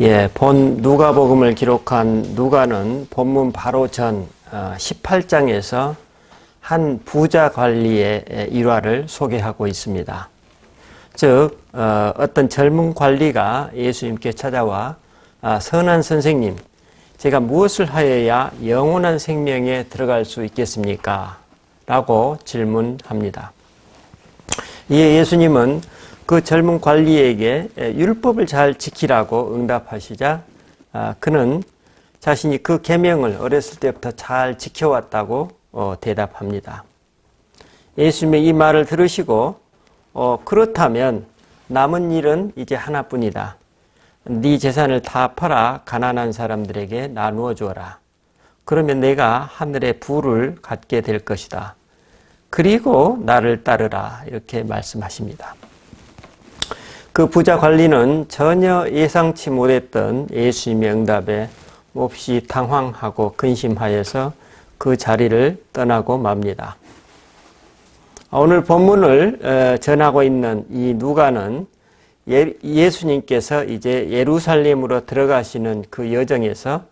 예, 본 누가복음을 기록한 누가는 본문 바로 전 18장에서 한 부자 관리의 일화를 소개하고 있습니다. 즉 어, 어떤 젊은 관리가 예수님께 찾아와 아, 선한 선생님, 제가 무엇을 하여야 영원한 생명에 들어갈 수 있겠습니까? 라고 질문합니다. 이에 예수님은 그 젊은 관리에게 율법을 잘 지키라고 응답하시자 아, 그는 자신이 그 계명을 어렸을 때부터 잘 지켜왔다고 어, 대답합니다. 예수님의 이 말을 들으시고 어, 그렇다면 남은 일은 이제 하나뿐이다. 네 재산을 다 팔아 가난한 사람들에게 나누어 주어라. 그러면 내가 하늘의 부를 갖게 될 것이다. 그리고 나를 따르라. 이렇게 말씀하십니다. 그 부자 관리는 전혀 예상치 못했던 예수님의 응답에 몹시 당황하고 근심하여서 그 자리를 떠나고 맙니다. 오늘 본문을 전하고 있는 이 누가는 예, 예수님께서 이제 예루살렘으로 들어가시는 그 여정에서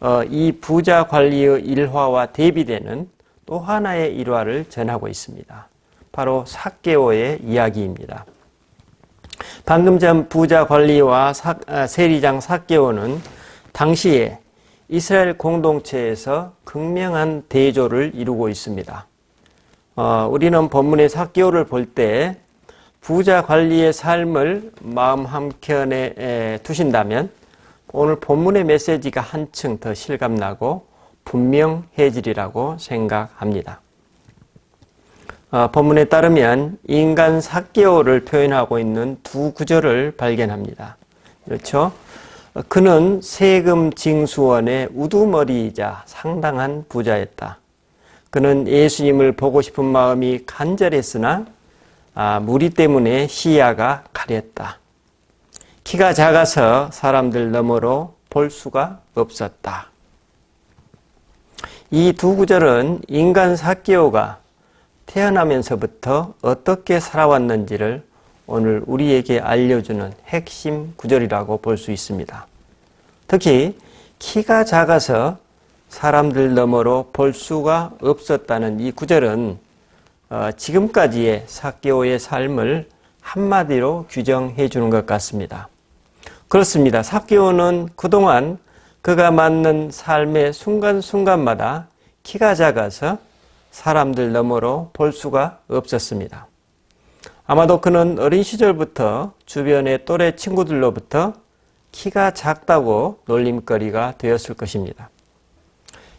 어, 이 부자 관리의 일화와 대비되는 또 하나의 일화를 전하고 있습니다. 바로 사개오의 이야기입니다. 방금 전 부자 관리와 사, 아, 세리장 사개오는 당시에 이스라엘 공동체에서 극명한 대조를 이루고 있습니다. 어, 우리는 본문의 사개오를 볼 때 부자 관리의 삶을 마음 한켠에 두신다면 오늘 본문의 메시지가 한층 더 실감나고 분명해지리라고 생각합니다. 어, 본문에 따르면 인간 사개오를 표현하고 있는 두 구절을 발견합니다. 그렇죠? 그는 세금 징수원의 우두머리이자 상당한 부자였다. 그는 예수님을 보고 싶은 마음이 간절했으나 아, 무리 때문에 시야가 가렸다. 키가 작아서 사람들 너머로 볼 수가 없었다. 이 두 구절은 인간 사개오가 태어나면서부터 어떻게 살아왔는지를 오늘 우리에게 알려주는 핵심 구절이라고 볼 수 있습니다. 특히 키가 작아서 사람들 너머로 볼 수가 없었다는 이 구절은 어, 지금까지의 사개오의 삶을 한마디로 규정해 주는 것 같습니다. 그렇습니다. 사개오는 그동안 그가 맞는 삶의 순간순간마다 키가 작아서 사람들 너머로 볼 수가 없었습니다. 아마도 그는 어린 시절부터 주변의 또래 친구들로부터 키가 작다고 놀림거리가 되었을 것입니다.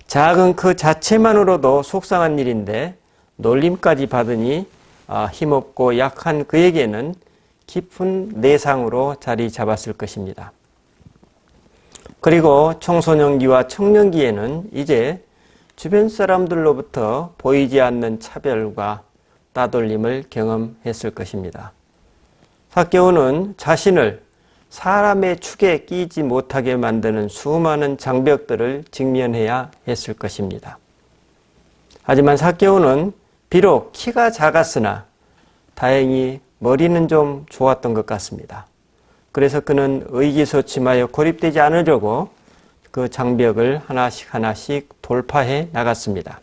작은 그 자체만으로도 속상한 일인데 놀림까지 받으니 아, 힘없고 약한 그에게는 깊은 내상으로 자리 잡았을 것입니다. 그리고 청소년기와 청년기에는 이제 주변 사람들로부터 보이지 않는 차별과 따돌림을 경험했을 것입니다. 사개오는 자신을 사람의 축에 끼지 못하게 만드는 수많은 장벽들을 직면해야 했을 것입니다. 하지만 사개오는 비록 키가 작았으나 다행히 머리는 좀 좋았던 것 같습니다. 그래서 그는 의기소침하여 고립되지 않으려고 그 장벽을 하나씩 하나씩 돌파해 나갔습니다.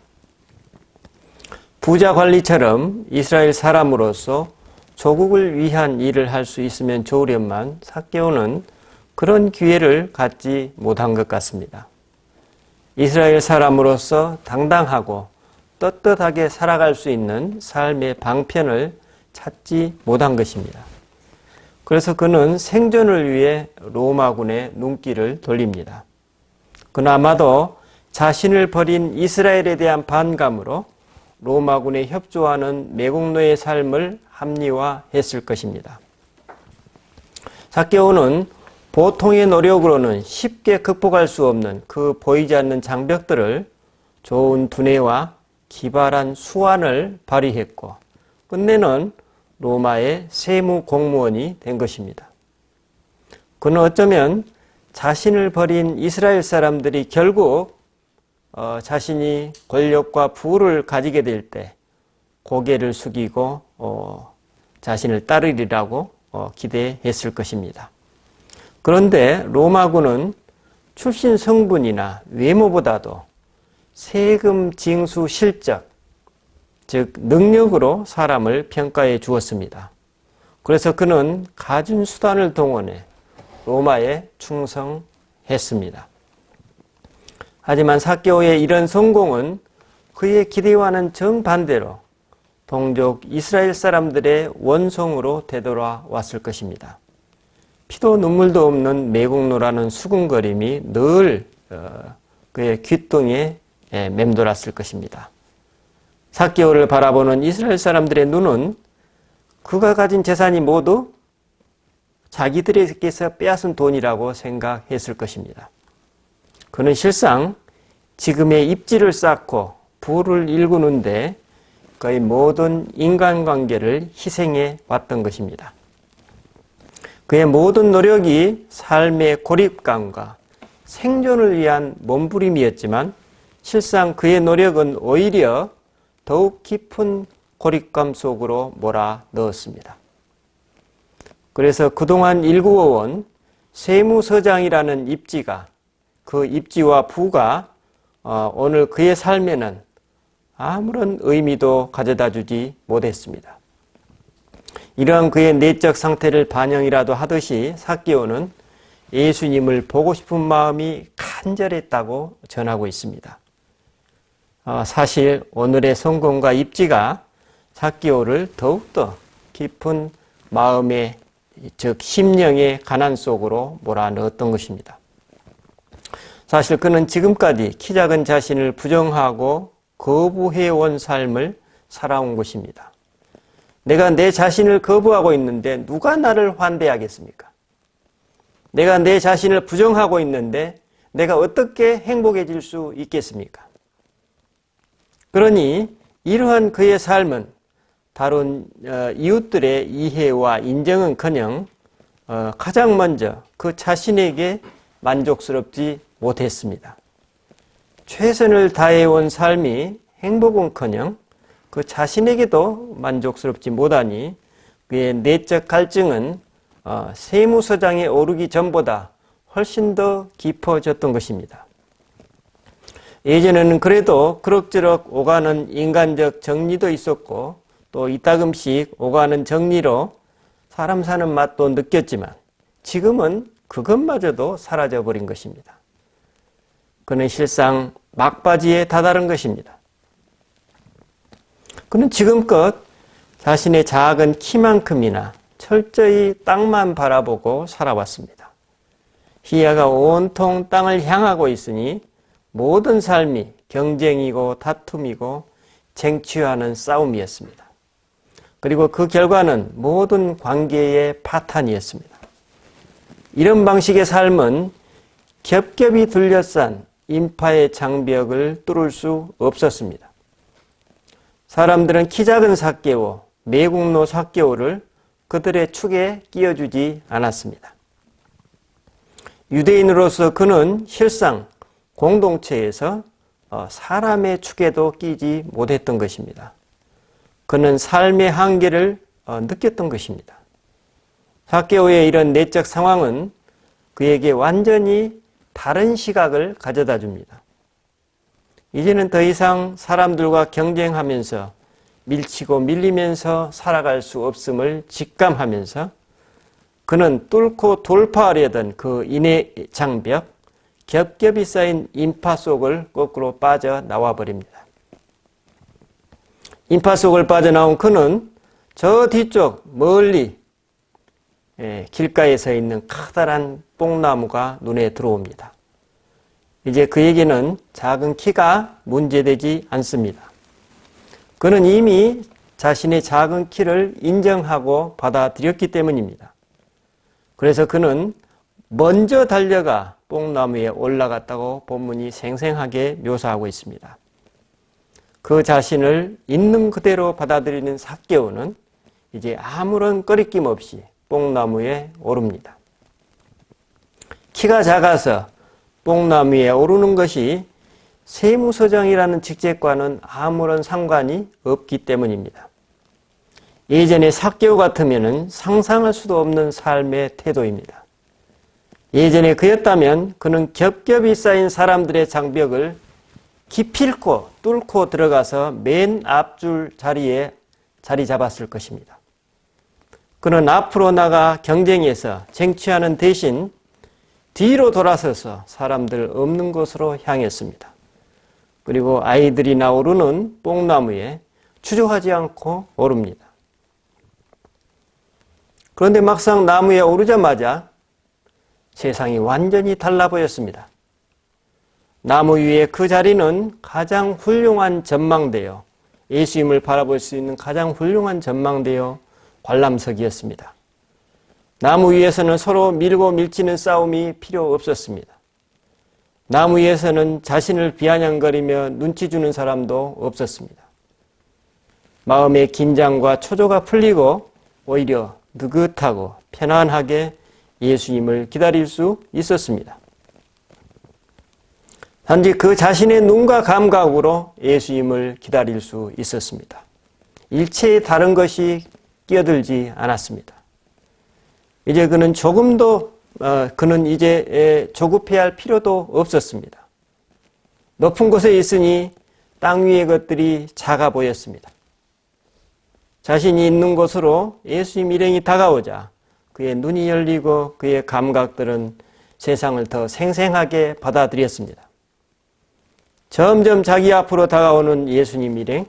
부자 관리처럼 이스라엘 사람으로서 조국을 위한 일을 할 수 있으면 좋으련만 사개오는 그런 기회를 갖지 못한 것 같습니다. 이스라엘 사람으로서 당당하고 떳떳하게 살아갈 수 있는 삶의 방편을 찾지 못한 것입니다. 그래서 그는 생존을 위해 로마군의 눈길을 돌립니다. 그나마도 자신을 버린 이스라엘에 대한 반감으로 로마군에 협조하는 매국노의 삶을 합리화했을 것입니다. 사케오는 보통의 노력으로는 쉽게 극복할 수 없는 그 보이지 않는 장벽들을 좋은 두뇌와 기발한 수완을 발휘했고 끝내는 로마의 세무 공무원이 된 것입니다. 그는 어쩌면 자신을 버린 이스라엘 사람들이 결국 어, 자신이 권력과 부를 가지게 될 때 고개를 숙이고 어, 자신을 따르리라고 어, 기대했을 것입니다. 그런데 로마군은 출신 성분이나 외모보다도 세금 징수 실적, 즉 능력으로 사람을 평가해 주었습니다. 그래서 그는 가진 수단을 동원해 로마에 충성했습니다. 하지만 사케오의 이런 성공은 그의 기대와는 정반대로 동족 이스라엘 사람들의 원성으로 되돌아왔을 것입니다. 피도 눈물도 없는 매국노라는 수군거림이 늘 어, 그의 귓등에 맴돌았을 것입니다. 사개월을 바라보는 이스라엘 사람들의 눈은 그가 가진 재산이 모두 자기들에게서 빼앗은 돈이라고 생각했을 것입니다. 그는 실상 지금의 입지를 쌓고 부를 일구는데 거의 모든 인간관계를 희생해 왔던 것입니다. 그의 모든 노력이 삶의 고립감과 생존을 위한 몸부림이었지만 실상 그의 노력은 오히려 더욱 깊은 고립감 속으로 몰아 넣었습니다. 그래서 그동안 일구어온 세무서장이라는 입지가 그 입지와 부가 어, 오늘 그의 삶에는 아무런 의미도 가져다 주지 못했습니다. 이러한 그의 내적 상태를 반영이라도 하듯이 사기오는 예수님을 보고 싶은 마음이 간절했다고 전하고 있습니다. 어, 사실 오늘의 성공과 입지가 사기오를 더욱더 깊은 마음의 즉 심령의 가난 속으로 몰아넣었던 것입니다. 사실 그는 지금까지 키 작은 자신을 부정하고 거부해온 삶을 살아온 것입니다. 내가 내 자신을 거부하고 있는데 누가 나를 환대하겠습니까? 내가 내 자신을 부정하고 있는데 내가 어떻게 행복해질 수 있겠습니까? 그러니 이러한 그의 삶은 다른 어, 이웃들의 이해와 인정은커녕 어, 가장 먼저 그 자신에게 만족스럽지 못했습니다. 최선을 다해온 삶이 행복은커녕 그 자신에게도 만족스럽지 못하니 그의 내적 갈증은 어, 세무서장에 오르기 전보다 훨씬 더 깊어졌던 것입니다. 예전에는 그래도 그럭저럭 오가는 인간적 정리도 있었고 또 이따금씩 오가는 정리로 사람 사는 맛도 느꼈지만 지금은 그것마저도 사라져버린 것입니다. 그는 실상 막바지에 다다른 것입니다. 그는 지금껏 자신의 작은 키만큼이나 철저히 땅만 바라보고 살아왔습니다. 희야가 온통 땅을 향하고 있으니 모든 삶이 경쟁이고 다툼이고 쟁취하는 싸움이었습니다. 그리고 그 결과는 모든 관계의 파탄이었습니다. 이런 방식의 삶은 겹겹이 둘러싼 인파의 장벽을 뚫을 수 없었습니다. 사람들은 키 작은 사개오, 매국노 사개오를 그들의 축에 끼워주지 않았습니다. 유대인으로서 그는 실상 공동체에서 어, 사람의 축에도 끼지 못했던 것입니다. 그는 삶의 한계를 어, 느꼈던 것입니다. 사케오의 이런 내적 상황은 그에게 완전히 다른 시각을 가져다 줍니다. 이제는 더 이상 사람들과 경쟁하면서 밀치고 밀리면서 살아갈 수 없음을 직감하면서 그는 뚫고 돌파하려던 그 인해 장벽, 겹겹이 쌓인 인파 속을 거꾸로 빠져 나와 버립니다. 인파 속을 빠져나온 그는 저 뒤쪽 멀리 예, 길가에 서 있는 커다란 뽕나무가 눈에 들어옵니다. 이제 그에게는 작은 키가 문제되지 않습니다. 그는 이미 자신의 작은 키를 인정하고 받아들였기 때문입니다. 그래서 그는 먼저 달려가 뽕나무에 올라갔다고 본문이 생생하게 묘사하고 있습니다. 그 자신을 있는 그대로 받아들이는 사개오는 이제 아무런 꺼리낌 없이 뽕나무에 오릅니다. 키가 작아서 뽕나무 에 오르는 것이 세무서장이라는 직책과는 아무런 상관이 없기 때문입니다. 예전에 사개오 같으면 상상할 수도 없는 삶의 태도입니다. 예전에 그였다면 그는 겹겹이 쌓인 사람들의 장벽을 기필코 뚫고 들어가서 맨 앞줄 자리에 자리 잡았을 것입니다. 그는 앞으로 나가 경쟁에서 쟁취하는 대신 뒤로 돌아서서 사람들 없는 곳으로 향했습니다. 그리고 아이들이 나오르는 뽕나무에 추조하지 않고 오릅니다. 그런데 막상 나무에 오르자마자 세상이 완전히 달라 보였습니다. 나무 위에 그 자리는 가장 훌륭한 전망대요. 예수님을 바라볼 수 있는 가장 훌륭한 전망대요. 관람석이었습니다. 나무 위에서는 서로 밀고 밀치는 싸움이 필요 없었습니다. 나무 위에서는 자신을 비아냥거리며 눈치 주는 사람도 없었습니다. 마음의 긴장과 초조가 풀리고 오히려 느긋하고 편안하게 예수님을 기다릴 수 있었습니다. 단지 그 자신의 눈과 감각으로 예수님을 기다릴 수 있었습니다. 일체의 다른 것이 끼어들지 않았습니다. 이제 그는 조금도 어, 그는 이제 조급해야 할 필요도 없었습니다. 높은 곳에 있으니 땅 위의 것들이 작아 보였습니다. 자신이 있는 곳으로 예수님 일행이 다가오자 그의 눈이 열리고 그의 감각들은 세상을 더 생생하게 받아들였습니다. 점점 자기 앞으로 다가오는 예수님 일행,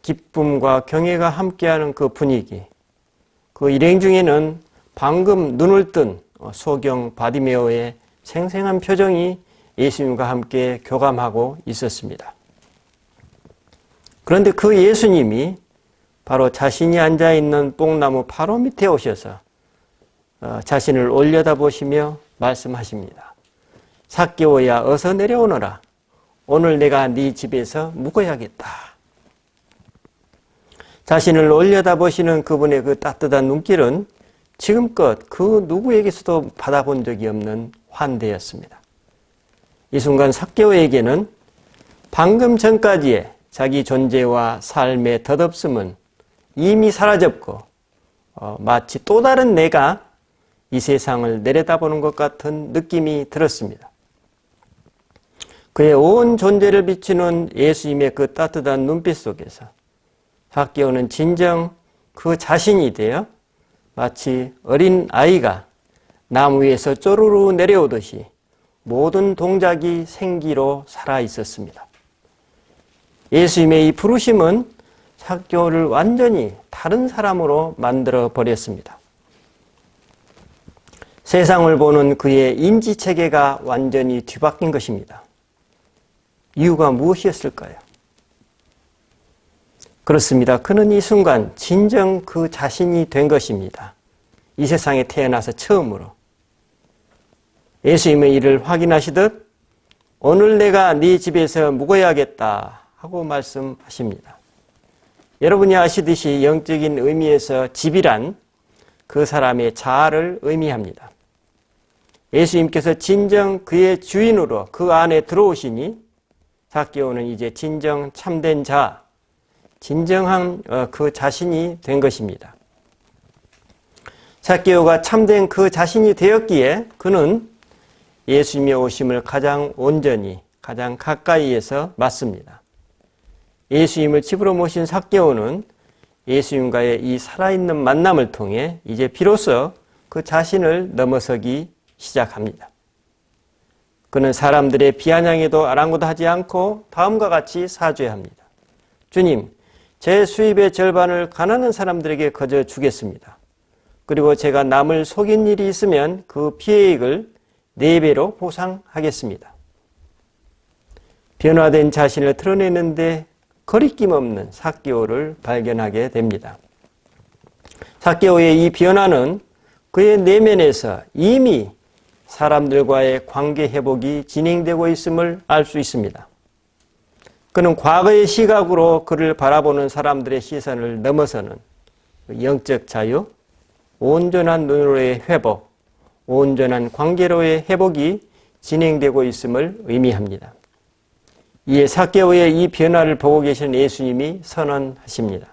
기쁨과 경애가 함께하는 그 분위기, 그 일행 중에는 방금 눈을 뜬 소경 바디메오의 생생한 표정이 예수님과 함께 교감하고 있었습니다. 그런데 그 예수님이 바로 자신이 앉아 있는 뽕나무 바로 밑에 오셔서 어, 자신을 올려다 보시며 말씀하십니다. 삭개오야 어서 내려오너라. 오늘 내가 네 집에서 묵어야겠다. 자신을 올려다 보시는 그분의 그 따뜻한 눈길은 지금껏 그 누구에게서도 받아본 적이 없는 환대였습니다. 이 순간 삭개오에게는 방금 전까지의 자기 존재와 삶의 덧없음은 이미 사라졌고 어, 마치 또 다른 내가 이 세상을 내려다보는 것 같은 느낌이 들었습니다. 그의 온 존재를 비추는 예수님의 그 따뜻한 눈빛 속에서 학교는 진정 그 자신이 되어 마치 어린 아이가 나무 위에서 쪼르르 내려오듯이 모든 동작이 생기로 살아 있었습니다. 예수님의 이 부르심은 학교를 완전히 다른 사람으로 만들어 버렸습니다. 세상을 보는 그의 인지 체계가 완전히 뒤바뀐 것입니다. 이유가 무엇이었을까요? 그렇습니다. 그는 이 순간 진정 그 자신이 된 것입니다. 이 세상에 태어나서 처음으로. 예수님의 일을 확인하시듯 오늘 내가 네 집에서 묵어야겠다 하고 말씀하십니다. 여러분이 아시듯이 영적인 의미에서 집이란 그 사람의 자아를 의미합니다. 예수님께서 진정 그의 주인으로 그 안에 들어오시니 사개오는 이제 진정 참된 자, 진정한 어, 그 자신이 된 것입니다. 사개오가 참된 그 자신이 되었기에 그는 예수님의 오심을 가장 온전히, 가장 가까이에서 맞습니다. 예수님을 집으로 모신 삭개오는 예수님과의 이 살아있는 만남을 통해 이제 비로소 그 자신을 넘어서기 시작합니다. 그는 사람들의 비아냥에도 아랑곳하지 않고 다음과 같이 사죄합니다. 주님, 제 수입의 절반을 가난한 사람들에게 거저 주겠습니다. 그리고 제가 남을 속인 일이 있으면 그 피해액을 4배로 보상하겠습니다. 변화된 자신을 드러내는데 거리낌 없는 사개오를 발견하게 됩니다. 사개오의 이 변화는 그의 내면에서 이미 사람들과의 관계 회복이 진행되고 있음을 알 수 있습니다. 그는 과거의 시각으로 그를 바라보는 사람들의 시선을 넘어서는 영적 자유, 온전한 눈으로의 회복, 온전한 관계로의 회복이 진행되고 있음을 의미합니다. 이에 사개오의 이 변화를 보고 계신 예수님이 선언하십니다.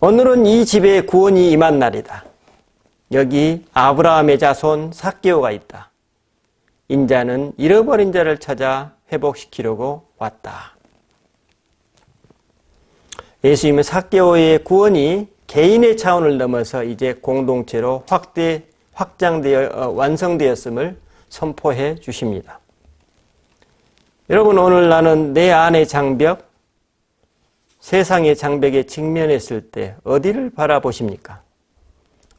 오늘은 이 집에 구원이 임한 날이다. 여기 아브라함의 자손 삭개오가 있다. 인자는 잃어버린 자를 찾아 회복시키려고 왔다. 예수님은 삭개오의 구원이 개인의 차원을 넘어서 이제 공동체로 확대 확장되어 어, 완성되었음을 선포해 주십니다. 여러분 오늘 나는 내 안의 장벽 세상의 장벽에 직면했을 때 어디를 바라보십니까?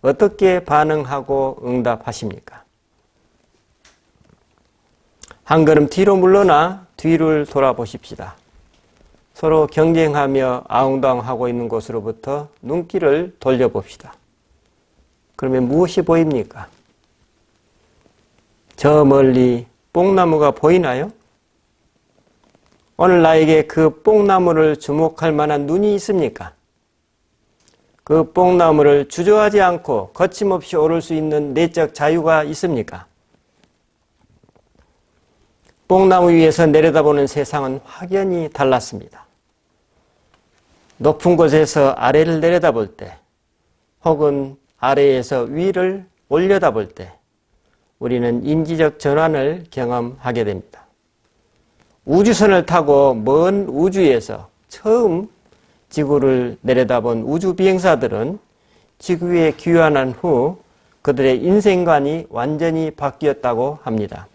어떻게 반응하고 응답하십니까? 한 걸음 뒤로 물러나 뒤를 돌아보십시다. 서로 경쟁하며 아웅다웅하고 있는 곳으로부터 눈길을 돌려봅시다. 그러면 무엇이 보입니까? 저 멀리 뽕나무가 보이나요? 오늘 나에게 그 뽕나무를 주목할 만한 눈이 있습니까? 그 뽕나무를 주저하지 않고 거침없이 오를 수 있는 내적 자유가 있습니까? 뽕나무 위에서 내려다보는 세상은 확연히 달랐습니다. 높은 곳에서 아래를 내려다볼 때, 혹은 아래에서 위를 올려다볼 때, 우리는 인지적 전환을 경험하게 됩니다. 우주선을 타고 먼 우주에서 처음 지구를 내려다본 우주 비행사들은 지구에 귀환한 후 그들의 인생관이 완전히 바뀌었다고 합니다.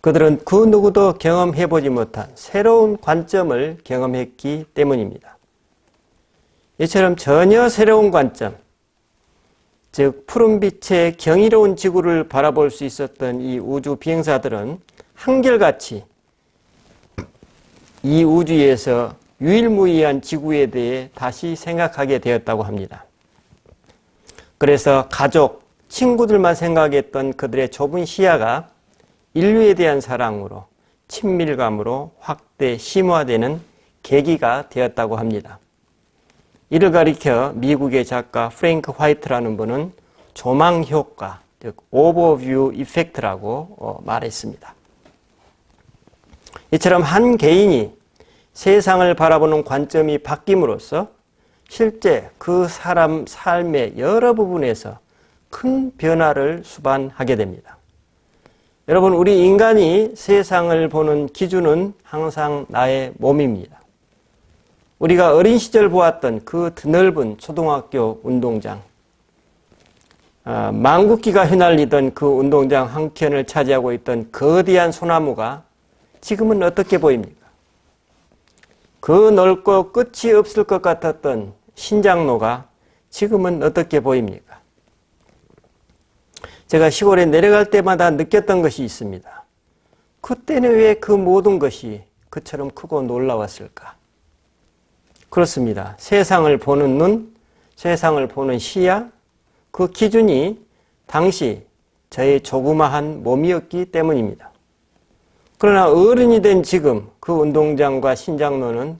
그들은 그 누구도 경험해보지 못한 새로운 관점을 경험했기 때문입니다. 이처럼 전혀 새로운 관점, 즉 푸른빛의 경이로운 지구를 바라볼 수 있었던 이 우주 비행사들은 한결같이 이 우주에서 유일무이한 지구에 대해 다시 생각하게 되었다고 합니다. 그래서 가족, 친구들만 생각했던 그들의 좁은 시야가 인류에 대한 사랑으로 친밀감으로 확대 심화되는 계기가 되었다고 합니다. 이를 가리켜 미국의 작가 프랭크 화이트라는 분은 조망 효과, 즉 오버뷰 이펙트라고 어, 말했습니다. 이처럼 한 개인이 세상을 바라보는 관점이 바뀜으로써 실제 그 사람 삶의 여러 부분에서 큰 변화를 수반하게 됩니다. 여러분, 우리 인간이 세상을 보는 기준은 항상 나의 몸입니다. 우리가 어린 시절 보았던 그 드넓은 초등학교 운동장, 아, 망국기가 휘날리던 그 운동장 한 켠을 차지하고 있던 거대한 소나무가 지금은 어떻게 보입니까? 그 넓고 끝이 없을 것 같았던 신장로가 지금은 어떻게 보입니까? 제가 시골에 내려갈 때마다 느꼈던 것이 있습니다. 그때는 왜 그 모든 것이 그처럼 크고 놀라웠을까? 그렇습니다. 세상을 보는 눈, 세상을 보는 시야, 그 기준이 당시 저의 조그마한 몸이었기 때문입니다. 그러나 어른이 된 지금 그 운동장과 신장로는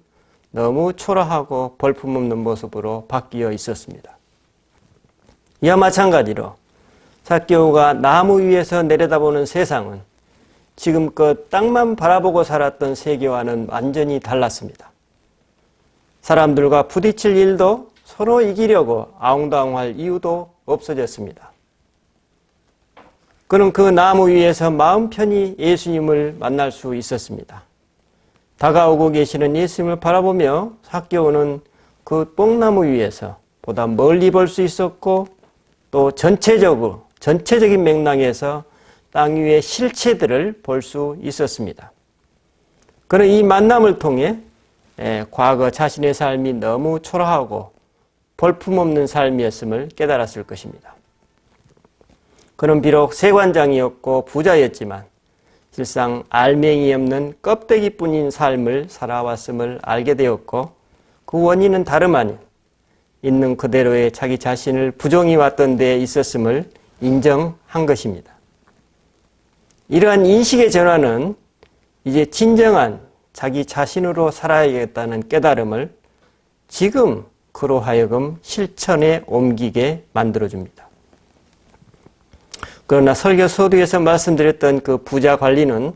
너무 초라하고 볼품없는 모습으로 바뀌어 있었습니다. 이와 마찬가지로 사개오가 나무 위에서 내려다보는 세상은 지금껏 땅만 바라보고 살았던 세계와는 완전히 달랐습니다. 사람들과 부딪힐 일도 서로 이기려고 아웅다웅할 이유도 없어졌습니다. 그는 그 나무 위에서 마음 편히 예수님을 만날 수 있었습니다. 다가오고 계시는 예수님을 바라보며 사개오는 그 뽕나무 위에서 보다 멀리 볼 수 있었고 또 전체적으로 전체적인 맥락에서 땅 위의 실체들을 볼 수 있었습니다. 그는 이 만남을 통해 예, 과거 자신의 삶이 너무 초라하고 볼품없는 삶이었음을 깨달았을 것입니다. 그는 비록 세관장이었고 부자였지만 실상 알맹이 없는 껍데기뿐인 삶을 살아왔음을 알게 되었고 그 원인은 다름 아닌 있는 그대로의 자기 자신을 부정해 왔던 데에 있었음을 인정한 것입니다. 이러한 인식의 전환은 이제 진정한 자기 자신으로 살아야겠다는 깨달음을 지금 그로 하여금 실천에 옮기게 만들어줍니다. 그러나 설교 서두에서 말씀드렸던 그 부자 관리는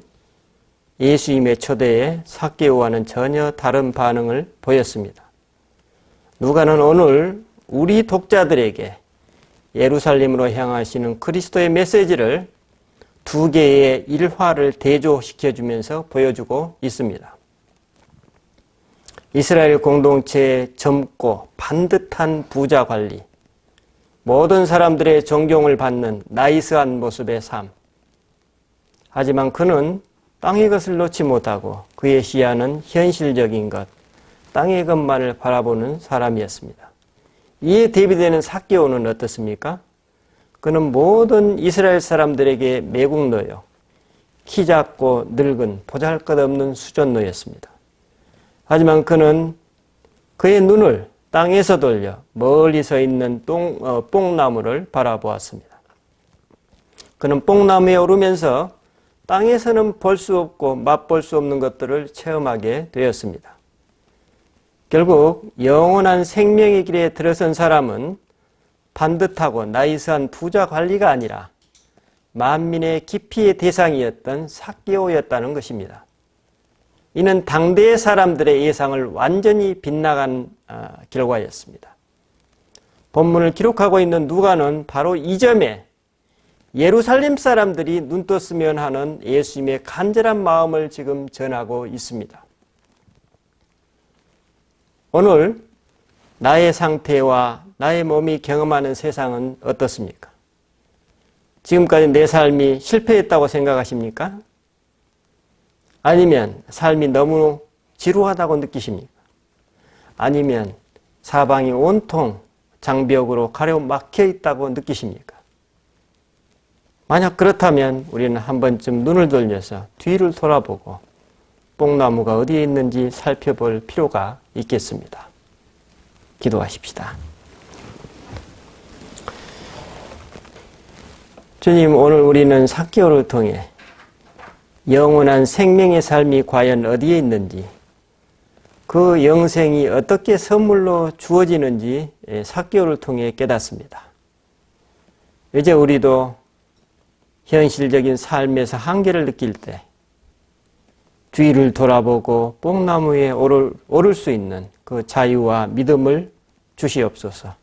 예수님의 초대에 사개오와는 전혀 다른 반응을 보였습니다. 누가는 오늘 우리 독자들에게 예루살렘으로 향하시는 그리스도의 메시지를 두 개의 일화를 대조시켜 주면서 보여주고 있습니다. 이스라엘 공동체의 젊고 반듯한 부자 관리, 모든 사람들의 존경을 받는 나이스한 모습의 삶. 하지만 그는 땅의 것을 놓지 못하고 그의 시야는 현실적인 것, 땅의 것만을 바라보는 사람이었습니다. 이에 대비되는 사개오는 어떻습니까? 그는 모든 이스라엘 사람들에게 매국노요, 키 작고 늙은 보잘것없는 수전노였습니다. 하지만 그는 그의 눈을 땅에서 돌려 멀리 서 있는 똥, 어, 뽕나무를 바라보았습니다. 그는 뽕나무에 오르면서 땅에서는 볼 수 없고 맛볼 수 없는 것들을 체험하게 되었습니다. 결국 영원한 생명의 길에 들어선 사람은 반듯하고 나이스한 부자 관리가 아니라 만민의 기피의 대상이었던 사개오였다는 것입니다. 이는 당대의 사람들의 예상을 완전히 빗나간 아, 결과였습니다. 본문을 기록하고 있는 누가는 바로 이 점에 예루살렘 사람들이 눈 떴으면 하는 예수님의 간절한 마음을 지금 전하고 있습니다. 오늘 나의 상태와 나의 몸이 경험하는 세상은 어떻습니까? 지금까지 내 삶이 실패했다고 생각하십니까? 아니면 삶이 너무 지루하다고 느끼십니까? 아니면 사방이 온통 장벽으로 가려 막혀 있다고 느끼십니까? 만약 그렇다면 우리는 한 번쯤 눈을 돌려서 뒤를 돌아보고 뽕나무가 어디에 있는지 살펴볼 필요가 있겠습니다. 기도하십시다. 주님, 오늘 우리는 사개월을 통해 영원한 생명의 삶이 과연 어디에 있는지, 그 영생이 어떻게 선물로 주어지는지 사개월을 통해 깨닫습니다. 이제 우리도 현실적인 삶에서 한계를 느낄 때 뒤를 돌아보고 뽕나무에 오를, 오를 수 있는 그 자유와 믿음을 주시옵소서.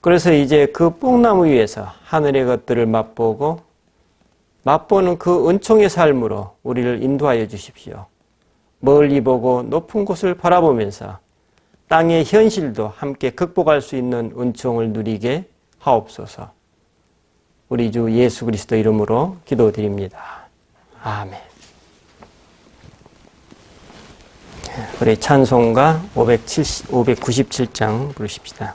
그래서 이제 그 뽕나무 위에서 하늘의 것들을 맛보고 맛보는 그 은총의 삶으로 우리를 인도하여 주십시오. 멀리 보고 높은 곳을 바라보면서 땅의 현실도 함께 극복할 수 있는 은총을 누리게 하옵소서. 우리 주 예수 그리스도 이름으로 기도드립니다. 아멘. 우리 찬송가 570, 597장 부르십시다.